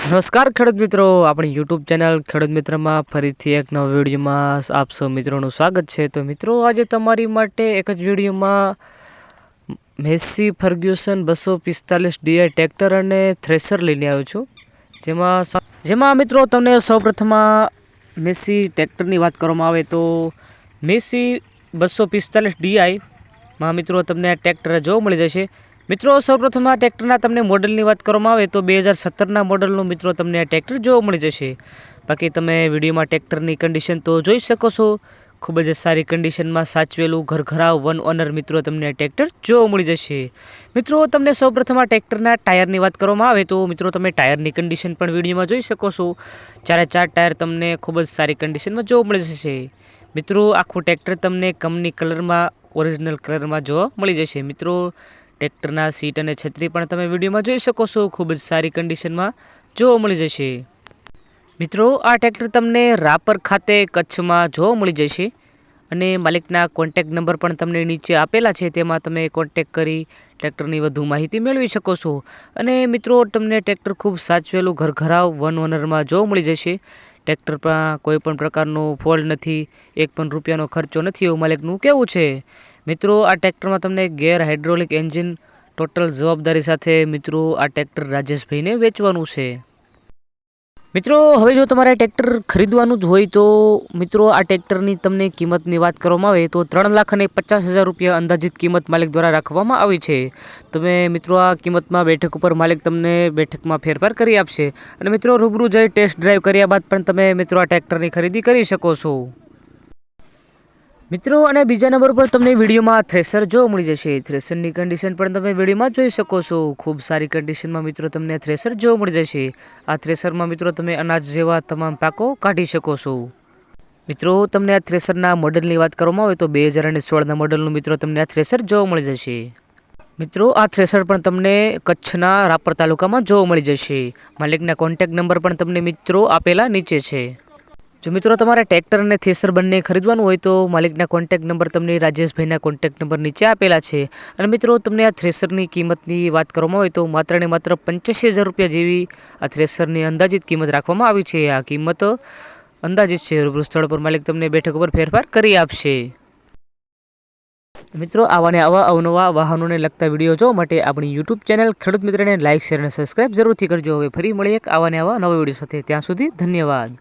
નમસ્કાર ખેડૂત મિત્રો, આપણી યુટ્યુબ ચેનલ ખેડૂત મિત્રમાં ફરીથી એક નવા વિડીયોમાં આપ સૌ મિત્રોનું સ્વાગત છે. તો મિત્રો, આજે તમારી માટે એક જ વિડીયોમાં મેસી ફર્ગ્યુસન બસો પિસ્તાલીસ ડીઆઈ ટ્રેક્ટર અને થ્રેસર લઈને આવ્યો છું. જેમાં જેમાં મિત્રો તમને સૌપ્રથમ મેસી ટ્રેક્ટરની વાત કરવામાં આવે તો મેસી બસો પિસ્તાલીસ ડીઆઈમાં મિત્રો તમને ટ્રેક્ટર જોવા મળી જશે. મિત્રો, સૌપ્રથમ આ ટ્રેક્ટરના તમને મોડલની વાત કરવામાં આવે તો બે હજાર સત્તરના મોડલનું મિત્રો તમને આ ટ્રેક્ટર જોવા મળી જશે. બાકી તમે વિડીયોમાં ટ્રેક્ટરની કન્ડિશન તો જોઈ શકો છો. ખૂબ જ સારી કન્ડિશનમાં સાચવેલું ઘરઘરાવ વન ઓનર મિત્રો તમને આ ટ્રેક્ટર જોવા મળી જશે. મિત્રો, તમને સૌપ્રથમ આ ટ્રેક્ટરના ટાયરની વાત કરવામાં આવે તો મિત્રો, તમે ટાયરની કન્ડિશન પણ વિડીયોમાં જોઈ શકો છો. ચારે ચાર ટાયર તમને ખૂબ જ સારી કન્ડિશનમાં જોવા મળી જશે. મિત્રો, આખું ટ્રેક્ટર તમને કંપની કલરમાં ઓરિજિનલ કલરમાં જોવા મળી જશે. મિત્રો ટ્રેક્ટરના સીટ અને છત્રી પણ તમે વિડીયોમાં જોઈ શકો છો. ખૂબ જ સારી કન્ડિશનમાં જોવા મળી જશે. મિત્રો, આ ટ્રેક્ટર તમને રાપર ખાતે કચ્છમાં જોવા મળી જશે અને માલિકના કોન્ટેક નંબર પણ તમને નીચે આપેલા છે. તેમાં તમે કોન્ટેક કરી ટ્રેક્ટરની વધુ માહિતી મેળવી શકો છો. અને મિત્રો, તમને ટ્રેક્ટર ખૂબ સાચવેલું ઘરઘરાવ વન ઓનરમાં જોવા મળી જશે. ટ્રેક્ટરમાં કોઈ પણ પ્રકારનો ફોલ્ટ નથી, એક પણ રૂપિયાનો ખર્ચો નથી એવું માલિકનું કેવું છે? મિત્રો, આ ટ્રેક્ટરમાં તમને ગેર હાઇડ્રોલિક એન્જિન ટોટલ જવાબદારી સાથે મિત્રો આ ટ્રેક્ટર રાજેશભાઈને વેચવાનું છે. મિત્રો, હવે જો તમારે ટ્રેક્ટર ખરીદવાનું જ હોય તો મિત્રો, આ ટ્રેક્ટરની તમને કિંમતની વાત કરવામાં આવે તો ત્રણ લાખ અને પચાસ હજાર રૂપિયા અંદાજિત કિંમત માલિક દ્વારા રાખવામાં આવી છે. તમે મિત્રો, આ કિંમતમાં બેઠક ઉપર માલિક તમને બેઠકમાં ફેરફાર કરી આપશે. અને મિત્રો, રૂબરૂ જઈ ટેસ્ટ ડ્રાઈવ કર્યા બાદ પણ તમે મિત્રો, આ ટ્રેક્ટરની ખરીદી કરી શકો છો. મિત્રો, અને બીજા નંબર પર તમને વિડીયોમાં થ્રેસર જોવા મળી જશે. થ્રેસરની કન્ડિશન પણ તમે વિડીયોમાં જોઈ શકો છો. ખૂબ સારી કન્ડિશનમાં મિત્રો તમને થ્રેસર જોવા મળી જશે. આ થ્રેસરમાં મિત્રો તમે અનાજ જેવા તમામ પાકો કાઢી શકો છો. મિત્રો, તમને આ થ્રેસરના મોડલની વાત કરવામાં આવે તો બે હજાર અને સોળના મોડલનું મિત્રો તમને આ થ્રેસર જોવા મળી જશે. મિત્રો, આ થ્રેસર પણ તમને કચ્છના રાપર તાલુકામાં જોવા મળી જશે. માલિકના કોન્ટેક નંબર પણ તમને મિત્રો આપેલા નીચે છે. જો મિત્રો તમારે ટ્રેક્ટર અને થ્રેસર બંને ખરીદવાનું હોય તો માલિકના કોન્ટેક નંબર તમને રાજેશભાઈના કોન્ટેક નંબર નીચે આપેલા છે. અને મિત્રો તમને આ થ્રેસરની કિંમતની વાત કરવામાં હોય તો માત્ર ને માત્ર પંચ્યાસી હજાર રૂપિયા જેવી આ થ્રેસરની અંદાજિત કિંમત રાખવામાં આવી છે. આ કિંમત અંદાજિત છે. રૂબરૂ સ્થળ પર માલિક તમને બેઠક ઉપર ફેરફાર કરી આપશે. મિત્રો આવાને આવા અવનવા વાહનોને લગતા વીડિયો જોવા માટે આપણી યુટ્યુબ ચેનલ ખેડૂત મિત્રને લાઇક શેર અને સબસ્ક્રાઇબ જરૂરથી કરજો. હવે ફરી મળીએ એક આવાને આવા નવા વીડિયો સાથે. ત્યાં સુધી ધન્યવાદ.